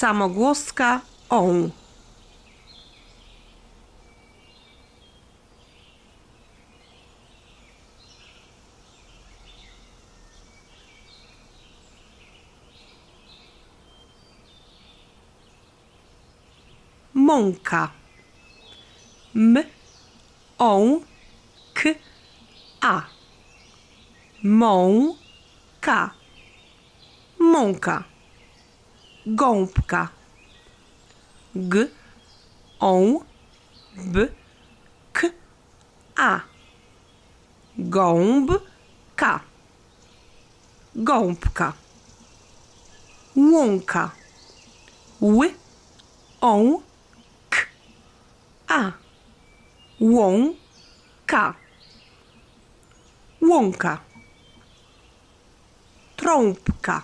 Samogłoska on. Mąka. M, on, k, a. Mąka. Mąka. Gąbka. G, on, b, k, a. Gąbka. Gąbka. Łąka. Ły, on, k, a. Łąka. Łąka. Trąbka.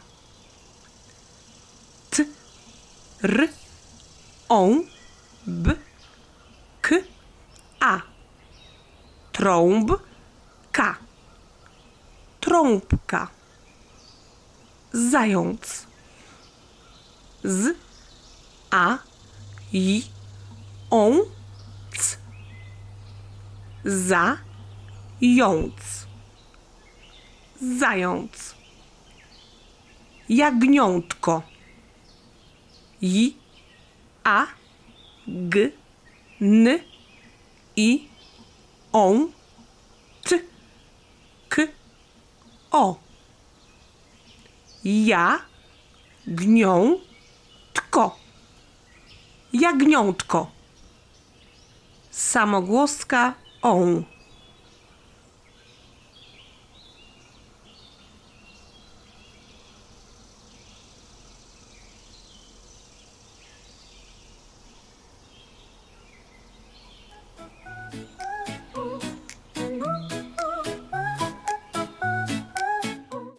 R, on, b, k, a. Trąbka. Trąbka. Zając. Z, a, i, on, c. Za, jąc. Zając. Jagniątko. J, a, g, n, i, on, t, k, o. Ja, gnią, tko. Jagniątko. Samogłoska on.